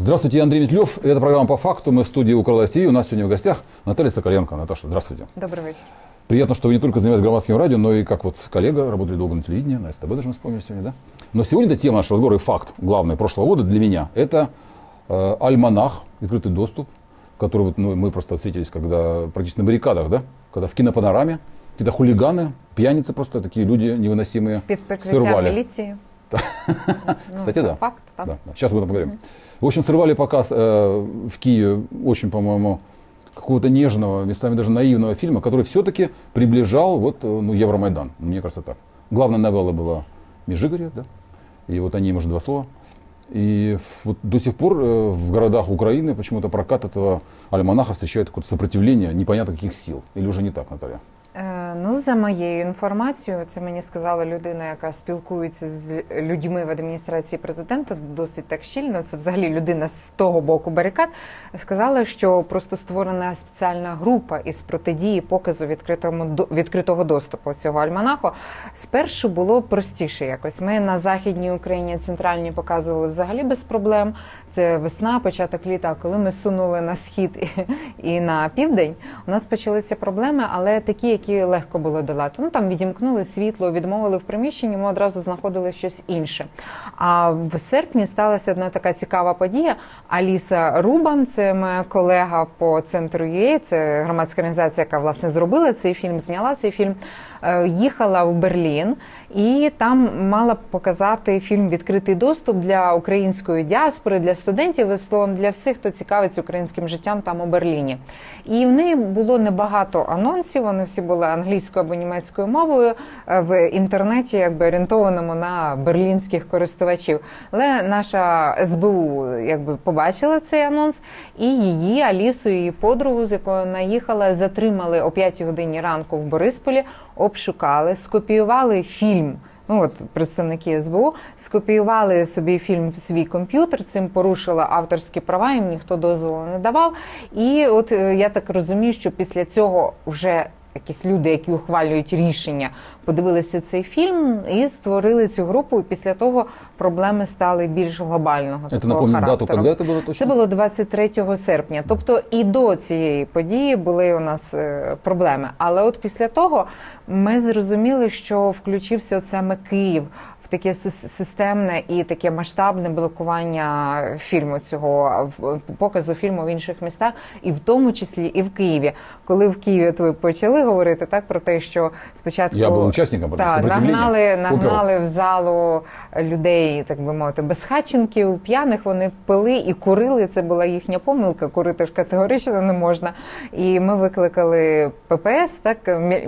Здравствуйте, я Андрей Метлев. Это программа «По факту». Мы в студии Укрла ТВ. У нас сегодня в гостях Наталья Соколенко. Наташа, здравствуйте. Добрый вечер. Приятно, что вы не только занимаетесь громадским радио, но и как вот коллега, работали долго на телевидении, на СТБ даже мы вспомнили сегодня, да? Но сегодня эта тема нашего разговора и факт главный прошлого года для меня – это э, альманах, открытый доступ, который вот, ну, мы просто встретились, когда практически на баррикадах, да? Когда в кинопанораме какие-то хулиганы, пьяницы просто, такие люди невыносимые, Під прикриттям сорвали. міліції. Кстати, це да. факт, так. Да, да. Сейчас об этом поговорим. В общем, срывали показ э, в Киеве очень, по-моему, какого-то нежного, местами даже наивного фильма, который все-таки приближал вот, э, ну, Евромайдан. Мне кажется, так. Главная новелла была Межигорье, да? И вот они, может, два слова. И вот до сих пор э, в городах Украины почему-то прокат этого альманаха встречает какое-то сопротивление непонятно каких сил. Или уже не так, Наталья? Е, Ну, за моєю інформацією, це мені сказала людина, яка спілкується з людьми в адміністрації президента досить так щільно. Це взагалі людина з того боку барикад. Сказала, що просто створена спеціальна група із протидії показу відкритому відкритого доступу цього альманаху. Спершу було простіше якось. Ми на західній Україні центральні показували взагалі без проблем. Це весна, початок літа. Коли ми сунули на схід і, і на південь, у нас почалися проблеми, але такі, які легко було долати. Ну там відімкнули світло, відмовили в приміщенні, ми одразу знаходили щось інше. А в серпні сталася одна така цікава подія. Аліса Рубан, це моя колега по центру ЮЕ, це громадська організація, яка власне зробила цей фільм, зняла цей фільм. Е, Їхала в Берлін і там мала показати фільм Відкритий доступ для української діаспори, для студентів і словом для всіх, хто цікавиться українським життям там у Берліні. І в неї було небагато анонсів. Вони всі були англійською або німецькою мовою е, в інтернеті, якби орієнтованому на берлінських користувачів. Але наша СБУ якби побачила цей анонс, і її Алісу, її подругу, з якою вона їхала, затримали о 5 годині ранку в Борисполі, обшукали, скопіювали фільм. Ну от представники СБУ скопіювали собі фільм в свій комп'ютер. Цим порушила авторські права, їм ніхто дозволу не давав. І от е, я так розумію, що після цього вже якісь люди, які ухвалюють рішення, подивилися цей фільм і створили цю групу. І після того проблеми стали більш глобального Это такого напомню дату, характеру. когда это было точно? Це було 23 серпня. Тобто і до цієї події були у нас е, проблеми. Але от після того ми зрозуміли, що включився от саме Київ в таке сис- системне і таке масштабне блокування фільму цього в- показу фільму в інших містах, і в тому числі і в Києві. Коли в Києві от ви почали говорити так про те, що спочатку був так, нагнали, нагнали в залу людей, так би мовити, безхатченків, п'яних. Вони пили і курили. Це була їхня помилка. Курити ж категорично не можна. І ми викликали ППС, так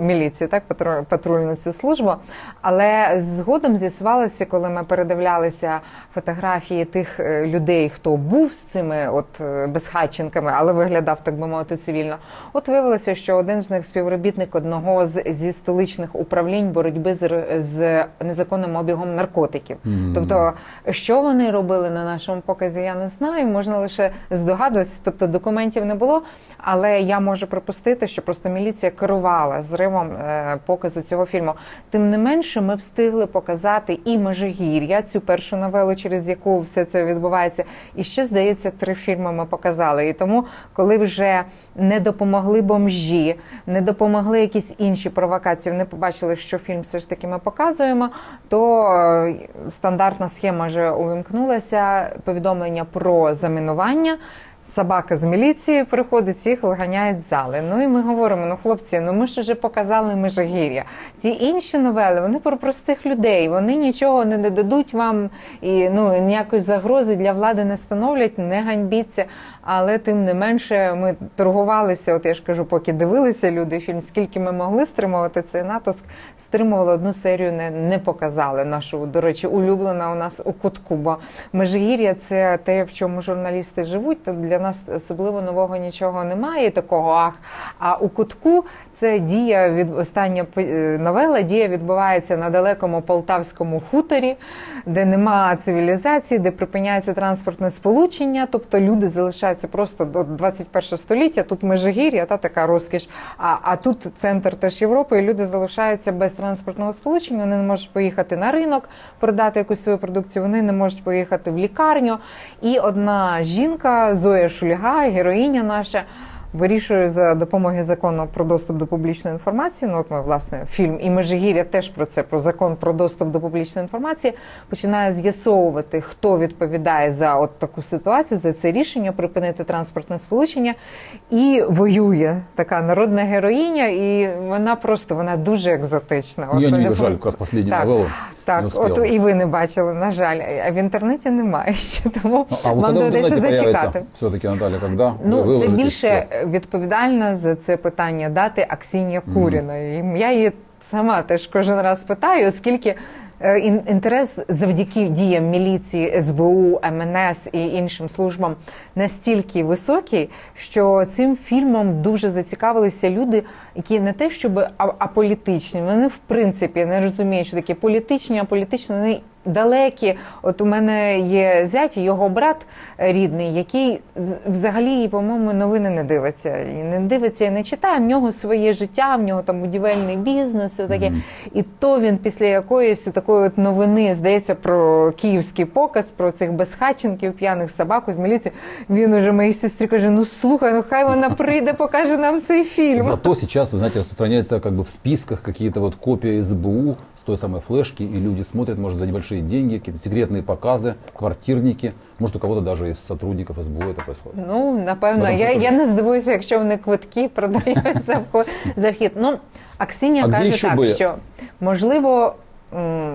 міліцію, так патру- патрульну цю службу. Але згодом з'ясувалося, коли ми передивлялися фотографії тих е, людей, хто був з цими от е, безхатченками, але виглядав так би мовити цивільно. От виявилося, що один з них співробітник одного з зі столичних управлінь боротьби з, з незаконним обігом наркотиків. Тобто, що вони робили на нашому показі, я не знаю. Можна лише здогадуватися. Тобто документів не було. Але я можу припустити, що просто міліція керувала зривом е, показу цього фільму. Тим не менше, ми встигли показати і Межигір'я, цю першу новелу, через яку все це відбувається. І ще здається, три фільми ми показали. І тому, коли вже не допомогли бомжі, не допомогли якісь інші провокації, вони побачили, що фільм все ж таки ми показуємо, то е, стандартна схема вже увімкнулася. Повідомлення про замінування. Собака з міліції приходить, їх виганяють з зали. Ну і ми говоримо: ну хлопці, ну ми ж вже показали Межигір'я. Ті інші новели вони про простих людей. Вони нічого не додадуть вам і ну ніякої загрози для влади не становлять, не ганьбіться. Але тим не менше ми торгувалися. От я ж кажу, поки дивилися люди фільм, скільки ми могли стримувати цей натиск, стримували одну серію, не, не показали нашу, до речі, улюблена у нас у кутку. Бо Межигір'я це те, в чому журналісти живуть. То для для нас особливо нового нічого немає. Такого ах. А у кутку це дія від остання е, новела. Дія відбувається на далекому полтавському хуторі, де нема цивілізації, де припиняється транспортне сполучення. Тобто люди залишаються просто до 21 століття. Тут межигір'я, та така розкіш. А а тут центр теж Європи, і люди залишаються без транспортного сполучення. Вони не можуть поїхати на ринок, продати якусь свою продукцію. Вони не можуть поїхати в лікарню. І одна жінка Зоя Шульга, героїня наша вирішує за допомогою закону про доступ до публічної інформації. Ну от ми власне фільм і Межигір'я теж про це про закон про доступ до публічної інформації починає з'ясовувати, хто відповідає за от таку ситуацію, за це рішення припинити транспортне сполучення, і воює така народна героїня, і вона просто вона дуже екзотична. Я не, не жаль, якраз останню новелу. Так, от і ви не бачили, на жаль, а в інтернеті немає ще, тому а вам доведеться зачекати. Все-таки Наталя, коли ну це більше все? Відповідальна за це питання дати Аксінія Куріна. І я її сама теж кожен раз питаю, оскільки е, інтерес завдяки діям міліції, СБУ, МНС і іншим службам настільки високий, що цим фільмом дуже зацікавилися люди, які не те, щоб аполітичні, вони в принципі не розуміють, що таке політичні, а політичні вони далекі. От у мене є зять, його брат рідний, який взагалі, по-моєму, новини не дивиться. І не дивиться і не читає. В нього своє життя, в нього там будівельний бізнес, і таке. Mm-hmm. І то він після якоїсь такої от новини здається про київський показ, про цих безхатченків, п'яних собак з міліції. Він уже моїй сестрі каже: Ну слухай, ну хай вона прийде, покаже нам цей фільм. Зато сейчас, вы знаете, распространяется как бы в списках какие-то вот копии СБУ с той самой флешки, и люди смотрят, может, за небольшие большие деньги, какие-то секретные показы, квартирники. Может, у кого-то даже из сотрудников СБУ это происходит. Ну, напевно, я, я не здивуюся, якщо вони квитки продають за, за вхід. Ну, Аксінія а каже так, би... що можливо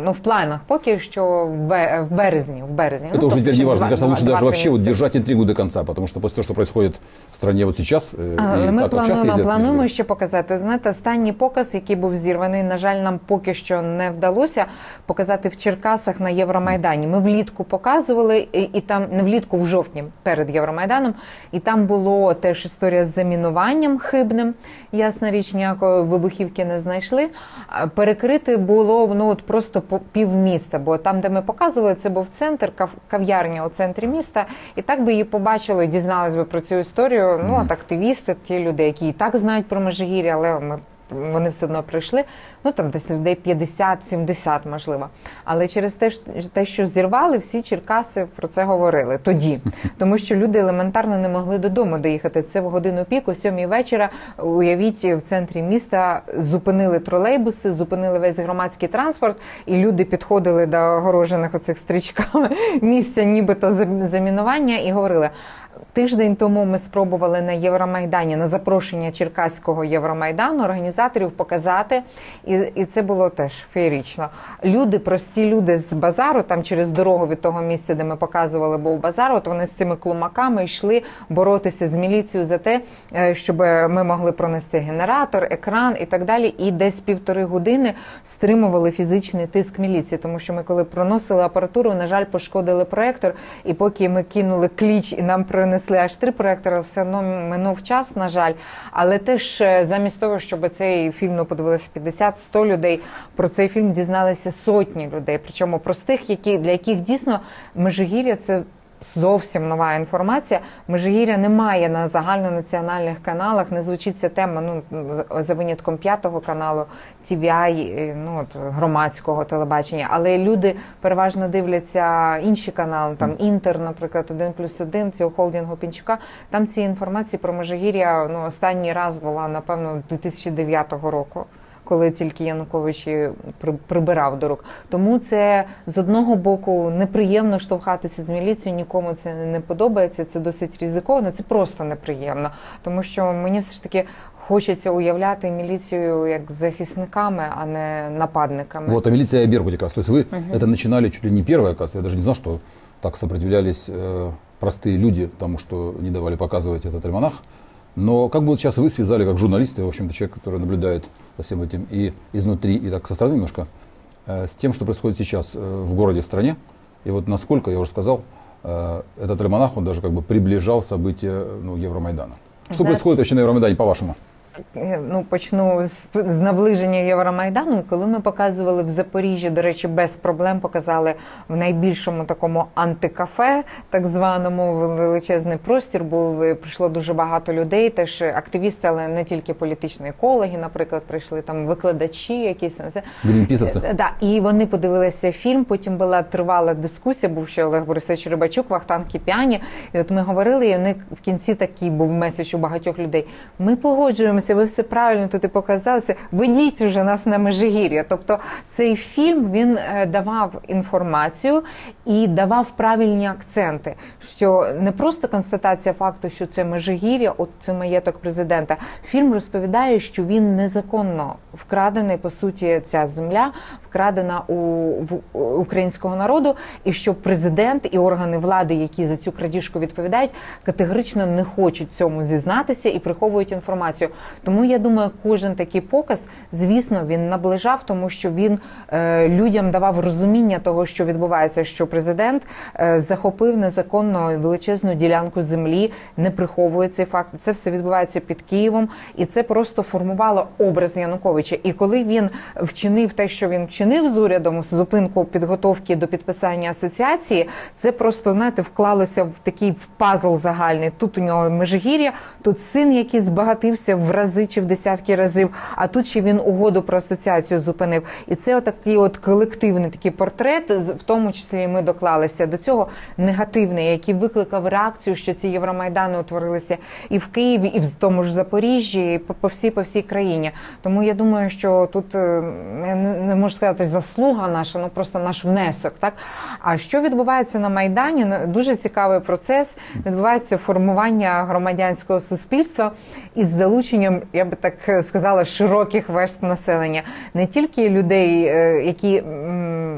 ну, в планах поки що в, в березні. В березні. Это ну, уже теперь не важно. Мне кажется, лучше даже вообще вот держать интригу до конца, потому что после того, что происходит в стране вот сейчас, Але і, ми плануємо, плануємо ще показати. Знаєте, останній показ, який був зірваний, на жаль, нам поки що не вдалося показати в Черкасах на Євромайдані. Ми влітку показували, і, і там не влітку, в жовтні перед Євромайданом, і там було теж історія з замінуванням хибним. Ясна річ, ніякої вибухівки не знайшли. Перекрити було ну от просто півміста, бо там, де ми показували, це був центр, кав'ярня у центрі міста, і так би її побачили, дізналися би про цю історію. Ну от активісти, ті люди, які і так знають про Межигір'я, але ми вони все одно прийшли. Ну там десь людей 50-70, можливо. Але через те, те, що зірвали, всі Черкаси про це говорили тоді, тому що люди елементарно не могли додому доїхати. Це в годину піку, сьомій вечора. Уявіть, в центрі міста зупинили тролейбуси, зупинили весь громадський транспорт, і люди підходили до огорожених оцих стрічками місця, нібито замінування, і говорили. Тиждень тому ми спробували на Євромайдані на запрошення Черкаського Євромайдану організаторів показати, і і це було теж феєрично. Люди, прості люди з базару, там через дорогу від того місця, де ми показували, був базар. От вони з цими клумаками йшли боротися з міліцією за те, е, щоб ми могли пронести генератор, екран і так далі. І десь півтори години стримували фізичний тиск міліції, тому що ми, коли проносили апаратуру, на жаль, пошкодили проектор. І поки ми кинули кліч і нам принесли принесли аж три проектори, все одно минув час, на жаль. Але теж е, замість того, щоб цей фільм ну, подивилося 50-100 людей, про цей фільм дізналися сотні людей. Причому простих, які для яких дійсно Межигір'я це зовсім нова інформація. Межигір'я немає на загальнонаціональних каналах. Не звучить ця тема ну за винятком п'ятого каналу, TVI, ну от громадського телебачення. Але люди переважно дивляться інші канали, там інтер, наприклад, один плюс один цього холдингу Пінчука. Там ці інформації про Межигір'я ну останній раз була напевно 2009 року коли тільки Янукович прибирав до рук. Тому це з одного боку неприємно штовхатися з міліцією, нікому це не подобається. Це досить ризиковано, це просто неприємно, тому що мені все ж таки. Хочеться уявляти міліцію як захисниками, а не нападниками. Вот, а милиция Беркут как раз. То есть вы угу. это начинали чуть ли не первое, оказывается. Я даже не знал, что так сопротивлялись э, простые люди тому, что не давали показывать этот альманах. Но как бы вот сейчас вы связали, как журналисты, в общем-то, человек, который наблюдает за всем этим и изнутри, и так со стороны немножко, э, с тем, что происходит сейчас э, в городе, в стране. И вот насколько, я уже сказал, э, этот альманах, он даже как бы приближал события ну, Евромайдана. Что Знаете- происходит вообще на Евромайдане, по-вашему? Ну, почну з, з наближення Євромайдану. Коли ми показували в Запоріжжі, до речі, без проблем показали в найбільшому такому антикафе, так званому величезний простір. Був прийшло дуже багато людей, теж активісти, але не тільки політичні екологи, наприклад, прийшли там викладачі, якісь там все. Е, Да, і вони подивилися фільм. Потім була тривала дискусія. Був ще Олег Борисович Рибачук, Вахтан Кіпіані. І от ми говорили, і вони в кінці такий був меседж у багатьох людей. Ми погоджуємося, ви все правильно тут і показалися. Ведіть вже нас на Межигір'я. Тобто цей фільм він е, давав інформацію і давав правильні акценти. Що не просто констатація факту, що це Межигір'я, от це маєток президента. Фільм розповідає, що він незаконно вкрадений, по суті, ця земля вкрадена у в українського народу, і що президент і органи влади, які за цю крадіжку відповідають, категорично не хочуть цьому зізнатися і приховують інформацію. Тому я думаю, кожен такий показ, звісно, він наближав, тому що він е, людям давав розуміння того, що відбувається, що президент е, захопив незаконно величезну ділянку землі, не приховує цей факт. Це все відбувається під Києвом, і це просто формувало образ Януковича. І коли він вчинив те, що він вчинив з урядом, зупинку підготовки до підписання асоціації, це просто знаєте, вклалося в такий пазл загальний. Тут у нього межгір'я, тут син, який збагатився в рази чи в десятки разів. А тут ще він угоду про асоціацію зупинив. І це отакий от колективний такий портрет, в тому числі ми доклалися до цього негативний, який викликав реакцію, що ці євромайдани утворилися і в Києві, і в тому ж Запоріжжі, і по, всій по всій країні. Тому я думаю, що тут е, я не, не можу сказати заслуга наша, ну просто наш внесок. Так а що відбувається на майдані? Ну, Дуже цікавий процес. Відбувається формування громадянського суспільства із залученням, я би так сказала, широких верст населення, не тільки людей, е, які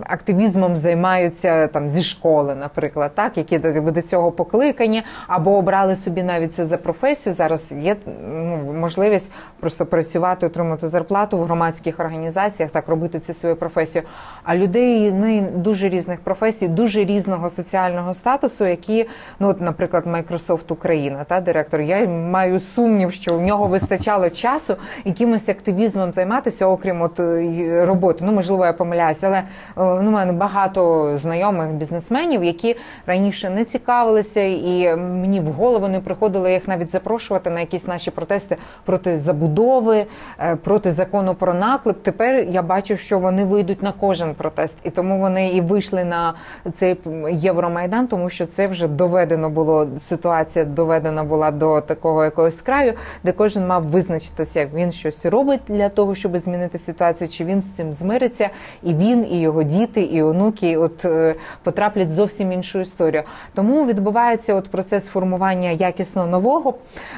активізмом займаються там зі школи, наприклад, так які до цього покликані, або обрали собі навіть це за професію. Зараз є ну, можливість просто працювати, отримати зарплату в громадських організаціях, так робити це свою професію. А людей ну, дуже різних професій, дуже різного соціального статусу, які, ну от, наприклад, Microsoft Україна, та директор. Я маю сумнів, що у нього вистачало часу якимось активізмом займатися, окрім от е, роботи. Ну можливо, я помиляюся, але е, ну, у мене багато знайомих бізнесменів, які раніше не цікавилися, і мені в голову не приходило їх навіть запрошувати на якісь наші протести проти забудови, е, проти закону про наклеп. Тепер я бачу, що вони вийдуть на кожен протест, і тому вони і вийшли на цей Євромайдан, тому що це вже доведено було. Ситуація доведена була до такого якогось краю, де кожен мав визначитися, він щось робить для того, щоб змінити ситуацію, чи він з цим змириться, і він, і його діти, і онуки, от е, потраплять зовсім іншу історію. Тому відбувається от процес формування якісно нового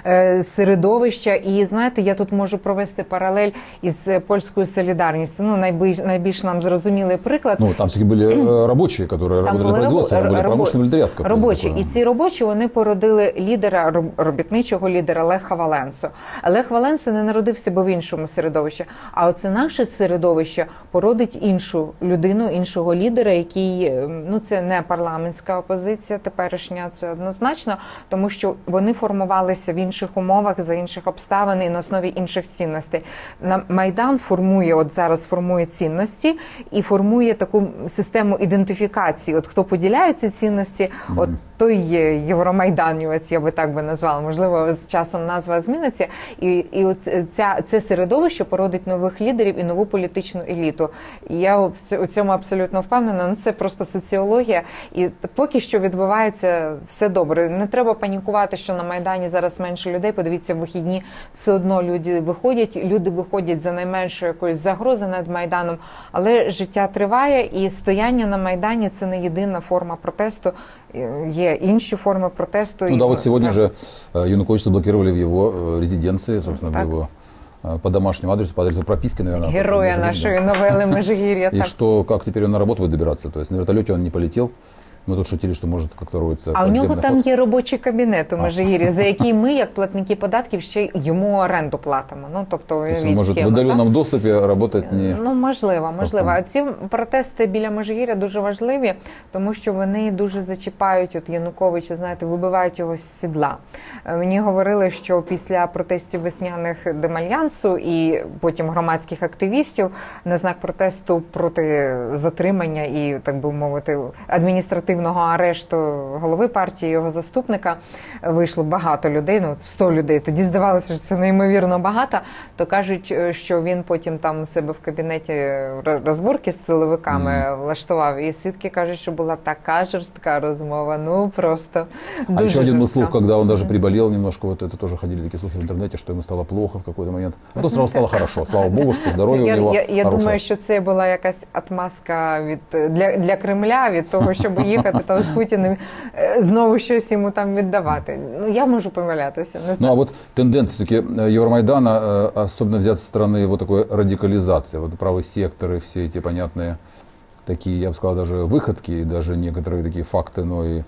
е, середовища. І знаєте, я тут можу провести паралель із е, польською солідарністю. Ну найбільш найбільш нам зрозумілий приклад. Ну, там все-таки были э, рабочие, которые работали на були производстве, рабо- там были рабо- промышленный пролетариат. какой-то Робочі. такой. І ці робочі вони породили лідера роб- робітничого лідера Леха Валенсу. Лех Валенса не народився би в іншому середовищі. А оце наше середовище породить іншу людину, іншого лідера, який е, ну це не парламентська опозиція теперішня, це однозначно, тому що вони формувалися в інших умовах за інших обставин і на основі інших цінностей. На майдан формує от зараз формує цінності і формує таку систему ідентифікації. От хто поділяє ці цінності, от той є євромайданівець, я би так би назвала. Можливо, з часом назва зміниться. І, і от ця це середовище породить нових лідерів і нову політичну еліту. І я в у цьому абсолютно впевнена. Ну це просто соціологія. І поки що відбувається все добре. Не треба панікувати, що на майдані зараз менше людей. Подивіться, в вихідні все одно люди виходять. Люди виходять за найменшою якоюсь загрози над майданом. Але життя триває, і стояння на майдані це не єдина форма протесту. Е, Є інші форми протесту. Ну І- да, вот сегодня так. же э, Янукович заблокировали в его э, резиденции, собственно, Так. в его э, по домашнему адресу, по адресу прописки, наверное. героя нашей новеллы Межигирья. И что, как теперь он на работу будет добираться? То есть на вертолете он не полетел, Мы тут шутили, что может как-то. А у нього там ход. є робочий кабінет у. Межигір'ї, за який ми, як платники податків, ще йому оренду платимо. Ну тобто від может в схеми, так? удаленном доступе не... Ну, можливо, можливо. А ці протести біля Межигір'я дуже важливі, тому що вони дуже зачіпають от Януковича, знаєте, вибивають його з сідла. Е, Мені говорили, що після протестів весняних Демальянсу і потім громадських активістів на знак протесту проти затримання і, так би мовити, адміністративного арешту голови партії, його заступника вийшло багато людей, ну 100 людей. Тоді здавалося, що це неймовірно багато. То кажуть, е, що він потім там у себе в кабінеті розборки з силовиками влаштував. І свідки кажуть, що була така жорстка розмова. Ну просто А дуже еще один жорстка. слух, когда он даже приболел немножко, вот это тоже ходили такие слухи в интернете, что ему стало плохо в какой-то момент. А то сразу стало хорошо, слава богу, что здоровье Я, у него я, я думаю, що це була якась отмазка від для, для Кремля від того, щоб їхати там з Путіним е, знову щось йому там віддавати. Ну я можу помилятися. Не Ну знаю. а вот тенденция все-таки Евромайдана, э, особенно взять со стороны его такой радикализации, вот правый сектор и все эти понятные такие, я бы сказал, даже выходки, и даже некоторые такие факты, но и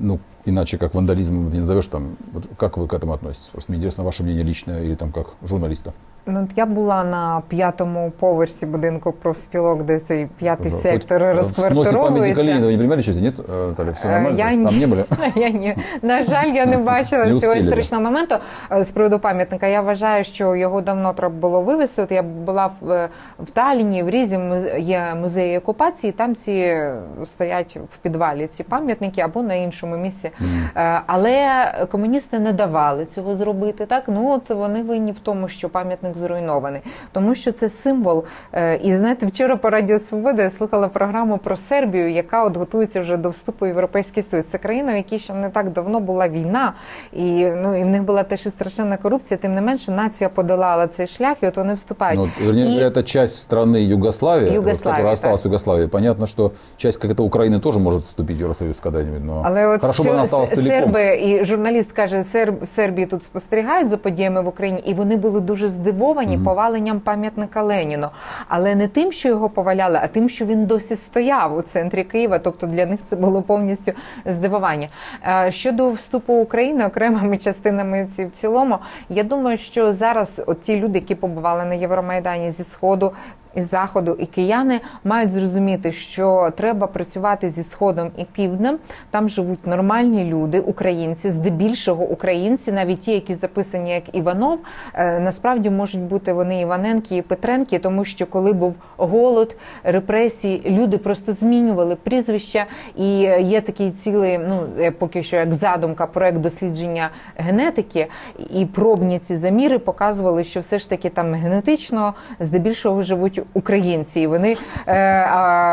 ну, иначе как вандализм не назовешь там. Вот как вы к этому относитесь? Просто мне интересно ваше мнение личное или там как журналиста. Ну, от я була на п'ятому поверсі будинку профспілок, де цей п'ятий Хоть, сектор э, В сносе памятника розквартировується. Ленина вы не принимали участие? Нет, э, Наталья, все Э, нормально? я То есть не- Там не были? Я ні. На жаль, я не бачила Не цього успіли, історичного моменту Е, з приводу пам'ятника. Я вважаю, що його давно треба було вивезти. От я була в, е, в Талліні, в Різі музе- є музеї окупації. Там ці е, стоять в підвалі ці пам'ятники або на іншому місці. Е, Але комуністи не давали цього зробити. Так ну от вони винні в тому, що пам'ятник зруйнований, тому що це символ. Е, І знаєте, вчора по Радіо Свобода я слухала програму про Сербію, яка от готується вже до вступу в Європейський Союз. Це країна, в якій ще не так давно була війна, і ну і в них була теж і страшенна корупція. Тим не менше, нація подолала цей шлях, і от вони вступають. Ну, вернее, И- говоря, это часть страны Югославии, вот, Югославия, которая осталась так. в Югославии. Понятно, что часть как это Украины тоже может вступить в Евросоюз когда-нибудь, но Але от хорошо бы она що осталась с- целиком. серби і журналіст каже, серб в Сербії тут спостерігають за подіями в Україні, і вони були дуже здивовані поваленням пам'ятника Леніну. Але не тим, що його поваляли, а тим, що він досі стояв у центрі Києва. Тобто для них це було повністю здивування. Е, Щодо вступу України окремими частинами ці в цілому, я думаю, що зараз ті люди, які побували на Євромайдані зі сходу. Із заходу і кияни мають зрозуміти, що треба працювати зі сходом і півднем. Там живуть нормальні люди, українці, здебільшого українці, навіть ті, які записані як Іванов, е, насправді можуть бути вони Іваненки і Петренки, тому що коли був голод, репресії, люди просто змінювали прізвища, і є такий цілий, ну е, поки що як задумка, проект дослідження генетики, і пробні ці заміри показували, що все ж таки там генетично здебільшого живуть українці, і вони е,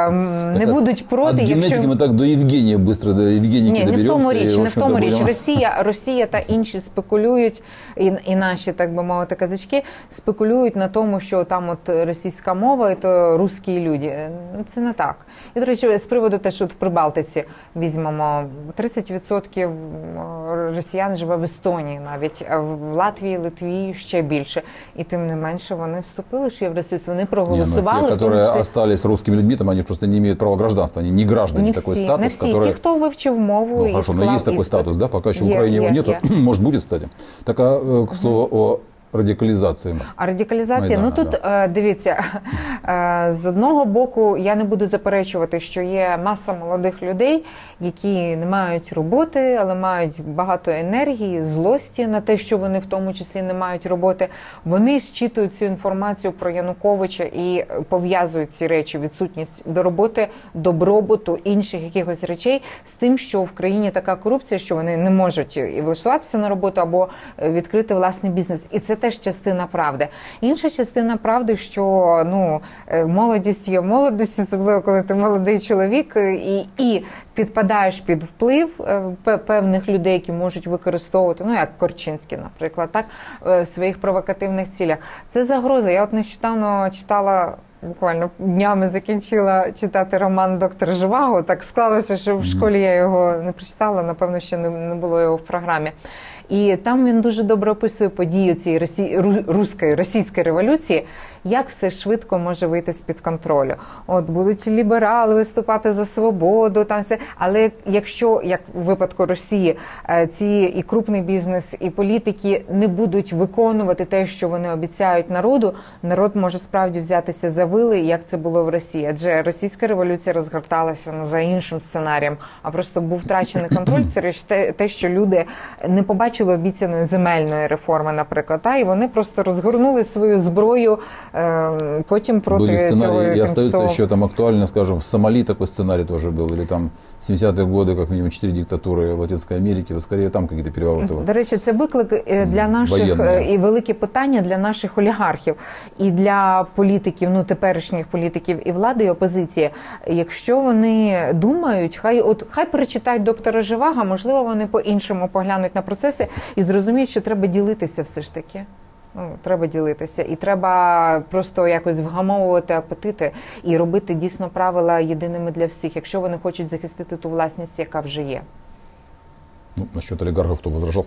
м, не Так, будуть проти, От генетики якщо мы так до Евгения быстро, до Евгеники ні, не в тому річ, не в тому річ. Росія, Росія та інші спекулюють, і, і наші, так би мовити, казачки спекулюють на тому, що там от російська мова, і то русські люди. Е, Це не так. І до речі, з приводу те, що в Прибалтиці візьмемо 30% росіян живе в Естонії, навіть а в Латвії, Литві ще більше. І тим не менше вони вступили ж в Євросоюз. Вони Не, ну, проголосували те, в тому которые числі. остались русскими людьми, там они просто не имеют права гражданства, они не граждане Не такой всі, статус, не всі. который... Ті, хто вивчив мову Ну, і хорошо, склав но есть такой іспит. статус, да, пока еще в Е, Украине его є, нету, є. может будет, кстати. Так, а, э, к слову о радикализации. А радикалізація, Майдана, ну тут е, дивіться, е, з одного боку, я не буду заперечувати, що є маса молодих людей, які не мають роботи, але мають багато енергії, злості на те, що вони в тому числі не мають роботи. Вони зчитують цю інформацію про Януковича і пов'язують ці речі, відсутність до роботи, добробуту, інших якихось речей з тим, що в країні така корупція, що вони не можуть і влаштуватися на роботу або е, відкрити власний бізнес. І це теж частина правди. Інша частина правди, що ну е, молодість є молодість, особливо коли ти молодий чоловік, е, і, і підпадаєш під вплив е, певних людей, які можуть використовувати, ну як Корчинський, наприклад, так в своїх провокативних цілях. Це загроза. Я от нещодавно читала. Буквально днями закінчила читати роман Доктор Живаго. Так склалося, що в школі я його не прочитала. Напевно, ще не було його в програмі. І там він дуже добре описує подію цієї росі... руської російської революції, як все швидко може вийти з під контролю. От будуть ліберали виступати за свободу, там все. Але якщо як у випадку Росії е, ці і крупний бізнес, і політики не будуть виконувати те, що вони обіцяють народу, народ може справді взятися за вили, як це було в Росії. Адже російська революція розгорталася ну за іншим сценарієм, а просто був втрачений контроль. Це те, що люди не побачили обіцяної земельної реформи, наприклад, та і вони просто розгорнули свою зброю. Е, потім проти Были сценарии, цього и остается тимчасово... еще там актуально, скажем, в Сомали такой сценарий тоже был, или там 70-х годы, как минимум, четыре диктатури в Латинской Америке, вот скорее там какие-то перевороты. До речі, це виклик е, для наших Воєнні. е, і велике питання для наших олігархів і для політиків, ну теперішніх політиків і влади, і опозиції. Якщо вони думають, хай от хай перечитають доктора Живага, можливо, вони по-іншому поглянуть на процеси і зрозуміють, що треба ділитися все ж таки. Ну, треба ділитися, і треба просто якось вгамовувати апетити і робити дійсно правила єдиними для всіх, якщо вони хочуть захистити ту власність, яка вже є. Ну, насчет олігархів, хто возражал.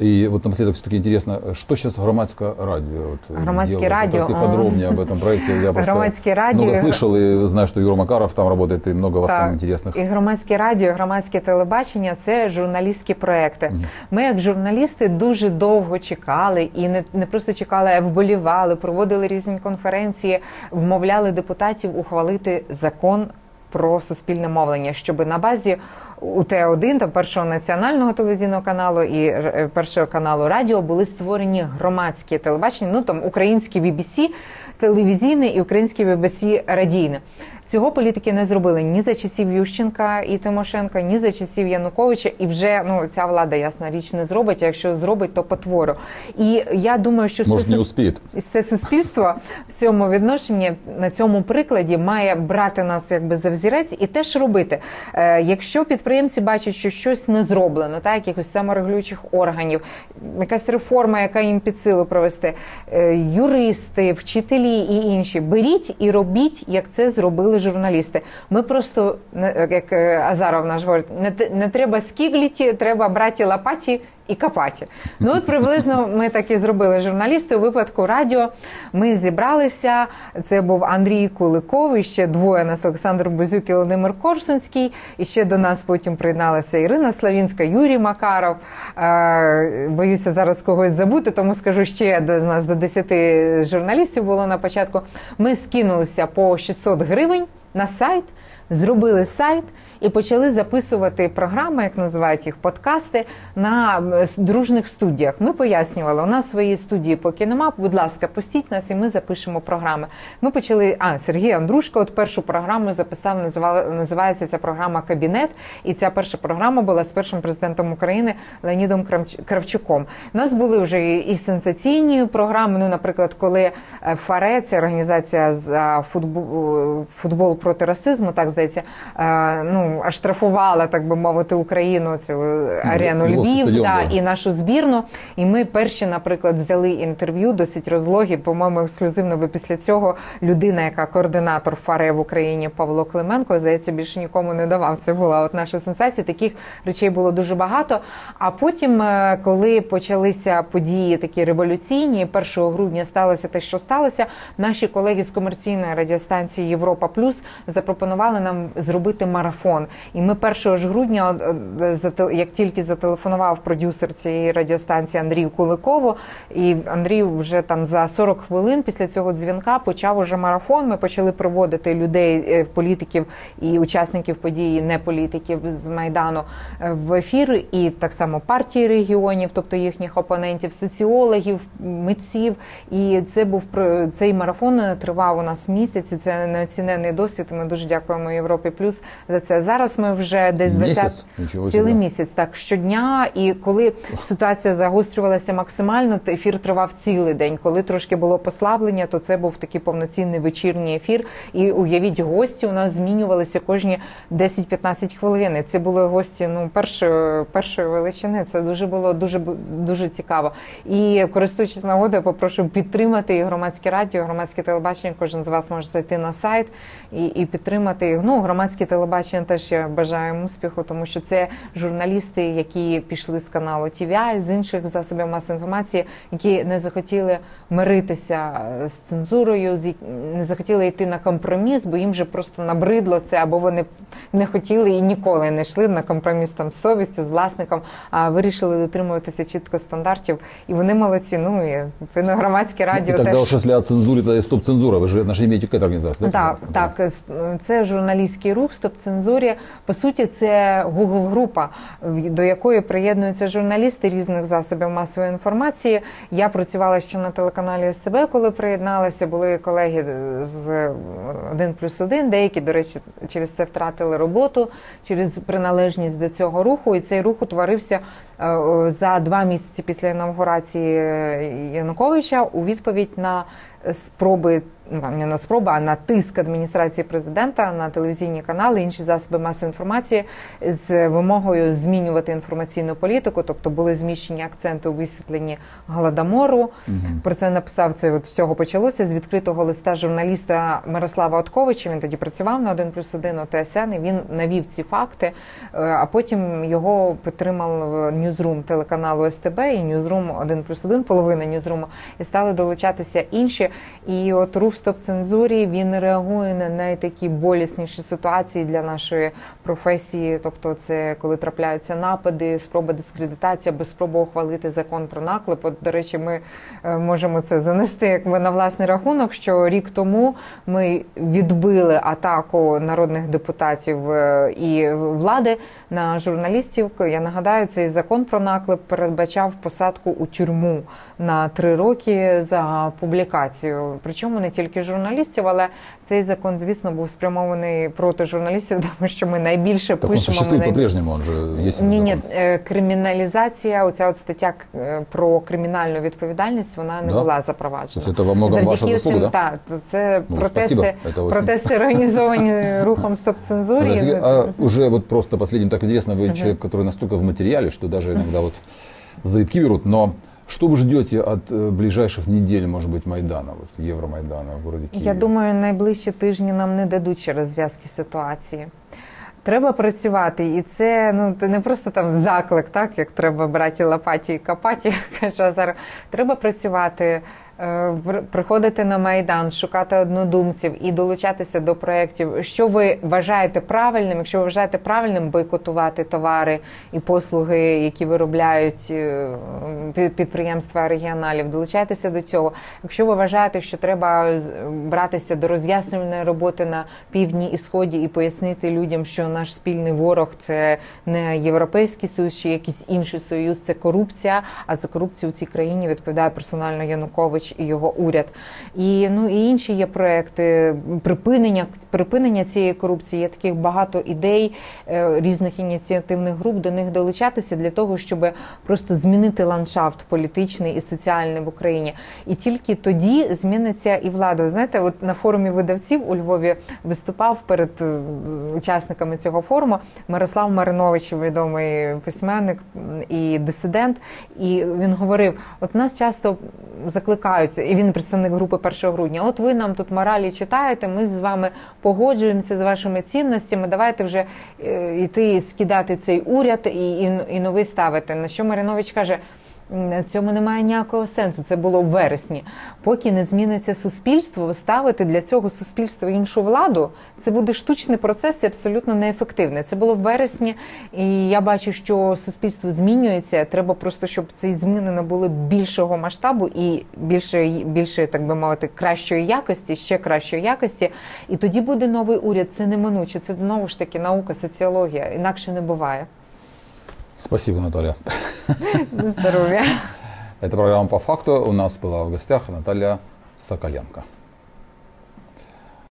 И вот напоследок все-таки интересно, что сейчас громадское радио вот, Громадское делает? радио, Расскажи а. подробнее об этом проекте. Я просто Громадське радіо. много слышал и знаю, что Юра Макаров там работает, и много у вас там интересных. І громадське радіо, громадське телебачення це журналістські проекти. Ми, як журналісти, дуже довго чекали і не, не просто чекали, а вболівали, проводили різні конференції, вмовляли депутатів ухвалити закон. про суспільне мовлення, щоб на базі УТ1, та першого національного телевізійного каналу і е, першого каналу радіо були створені громадські телебачення, ну там українські BBC телевізійне і українське BBC радійне. Цього політики не зробили ні за часів Ющенка і Тимошенка, ні за часів Януковича, і вже ну ця влада ясна річ не зробить. а Якщо зробить, то потвору. І я думаю, що Може, не це суспільство в цьому відношенні на цьому прикладі має брати нас якби за взірець і теж робити. Е, якщо підприємці бачать, що щось не зроблено, та якихось саморегулюючих органів, якась реформа, яка їм під силу провести, е, юристи, вчителі і інші, беріть і робіть, як це зробили журналісти. Ми просто як е, Азаров наш говорить, не, не треба скігліті, треба браті лопаті і капаті. Ну от приблизно ми так і зробили журналісти у випадку радіо. Ми зібралися. Це був Андрій Куликов, і ще двоє нас Олександр Бузюк і Володимир Корсунський. І ще до нас потім приєдналася Ірина Славінська, Юрій Макаров. Боюся зараз когось забути, тому скажу ще до нас до 10 журналістів було на початку. Ми скинулися по 600 гривень на сайт, зробили сайт і почали записувати програми, як називають їх подкасти, на дружних студіях. Ми пояснювали, у нас свої студії поки нема. Будь ласка, пустіть нас, і ми запишемо програми. Ми почали. А Сергій Андрушко, от першу програму записав. Називала називається ця програма Кабінет. І ця перша програма була з першим президентом України Леонідом Кравчуком. У нас були вже і сенсаційні програми. Ну, наприклад, коли е, ФАРЕ, це організація за футбол, футбол проти расизму, так здається, е, ну аж штрафувала, так би мовити, Україну цю арену ну, Львів стадіон, да, да. і нашу збірну. І ми перші, наприклад, взяли інтерв'ю, досить розлогі, по-моєму, ексклюзивно, бо після цього людина, яка координатор ФАРЕ в Україні Павло Клименко, здається, більше нікому не давав. Це була от наша сенсація. Таких речей було дуже багато. А потім, е, коли почалися події такі революційні, 1 грудня сталося те, що сталося, наші колеги з комерційної радіостанції Європа Плюс запропонували нам зробити марафон. І ми 1 ж грудня, як тільки зателефонував продюсер цієї радіостанції Андрію Куликову, і Андрій вже там за 40 хвилин після цього дзвінка почав уже марафон. Ми почали проводити людей, е, політиків і учасників події, не політиків з майдану е, в ефір, і так само партії регіонів, тобто їхніх опонентів, соціологів, митців. І це був цей марафон тривав у нас місяць. і Це неоцінений досвід. Ми дуже дякуємо Європі Плюс за це. Зараз ми вже десь 20 Місяць? Цілий місяць, так щодня. І коли ситуація загострювалася максимально, то ефір тривав цілий день. Коли трошки було послаблення, то це був такий повноцінний вечірній ефір. І уявіть, гості у нас змінювалися кожні 10-15 хвилин. Це були гості ну першої першої величини. Це дуже було дуже дуже цікаво. І користуючись нагодою, попрошу підтримати і громадське радіо, громадське телебачення. Кожен з вас може зайти на сайт і і підтримати. Ну, громадське телебачення теж я бажаю успіху, тому що це журналісти, які пішли з каналу TVI, з інших засобів масової інформації, які не захотіли миритися з цензурою, не захотіли йти на компроміс, бо їм вже просто набридло це, або вони не хотіли і ніколи не йшли на компроміс там з совістю, з власником, а вирішили дотримуватися чітко стандартів. І вони молодці. Ну і громадське радіо. І тоді теж... якщо о цензурі, то стоп-цензура. Ви ж наші ім'єте к організації. Так, так, так. Це журналістський рух, стоп-цензурі. По суті, це Google група, до якої приєднуються журналісти різних засобів масової інформації. Я працювала ще на телеканалі СТБ, коли приєдналася. Були колеги з 1 плюс 1, деякі, до речі, через це втратили роботу, через приналежність до цього руху. І цей рух утворився за два місяці після інавгурації Януковича у відповідь на спроби не на спроба, а на тиск адміністрації президента на телевізійні канали, інші засоби масової інформації з вимогою змінювати інформаційну політику, тобто були зміщені акценти у висвітленні голодомору. Угу. Про це написав це. От з цього почалося з відкритого листа журналіста Мирослава Отковича. Він тоді працював на 1 плюс 1 ОТСН, і Він навів ці факти. Е, а потім його підтримав Ньюзрум телеканалу СТБ і Ньюзрум 1 плюс 1, половина Ньюзруму, і стали долучатися інші. І от руш стоп-цензурі він реагує на найтакі болісніші ситуації для нашої професії. Тобто, це коли трапляються напади, спроба дискредитації або спроба ухвалити закон про наклеп. От, до речі, ми е, можемо це занести якби на власний рахунок. Що рік тому ми відбили атаку народних депутатів е, і влади на журналістів. Я нагадаю, цей закон про наклеп передбачав посадку у тюрму на три роки за публікацію. Причому не тільки журналістів, але цей закон, звісно, був спрямований проти журналістів, тому що ми найбільше так пишемо. Так, най... по-прежнему он же є. Ні, ні, е, криміналізація, оця от стаття е, про кримінальну відповідальність, вона не да? була запроваджена. Це во многом Завдяки ваша заслуга, да? Так, це ну, протести, протести організовані рухом стоп-цензурі. А уже вот просто последним так интересно, вы человек, который настолько в материале, что даже иногда вот заитки берут, но Что вы ждете от э, ближайших недель, может быть, Майдана, вот, Євромайдана в городі Києві? Я думаю, найближчі тижні нам не дадуть ще розв'язки ситуації. Треба працювати, і це ну це не просто там заклик, так як треба брати лопаті і копаті, каже Азар. Треба працювати. Е, приходити на майдан, шукати однодумців і долучатися до проєктів. Що ви вважаєте правильним? Якщо ви вважаєте правильним бойкотувати товари і послуги, які виробляють е, підприємства регіоналів, долучайтеся до цього. Якщо ви вважаєте, що треба братися до роз'яснювальної роботи на півдні і сході і пояснити людям, що наш спільний ворог це не європейський союз, чи якийсь інший союз, це корупція. А за корупцію в цій країні відповідає персонально Янукович. Янукович і його уряд. І ну і інші є проекти припинення припинення цієї корупції. Є таких багато ідей е, різних ініціативних груп до них долучатися для того, щоб просто змінити ландшафт політичний і соціальний в Україні. І тільки тоді зміниться і влада. Ви знаєте, от на форумі видавців у Львові виступав перед е, учасниками цього форуму Мирослав Маринович, відомий письменник і дисидент. І він говорив: от нас часто закликають читають, і він представник групи 1 грудня. От ви нам тут моралі читаєте, ми з вами погоджуємося з вашими цінностями. Давайте вже е, йти скидати цей уряд і, і, і новий ставити. На що Маринович каже? Цьому немає ніякого сенсу. Це було в вересні. Поки не зміниться суспільство, ставити для цього суспільства іншу владу. Це буде штучний процес і абсолютно неефективний. Це було в вересні, і я бачу, що суспільство змінюється. Треба просто, щоб ці зміни набули більшого масштабу і більшої, більшої, так би мовити, кращої якості, ще кращої якості. І тоді буде новий уряд. Це неминуче. Це знову ж таки наука, соціологія. Інакше не буває. Спасибо, Наталья. Здоровья. Это программа «По факту». У нас была в гостях Наталья Соколенко.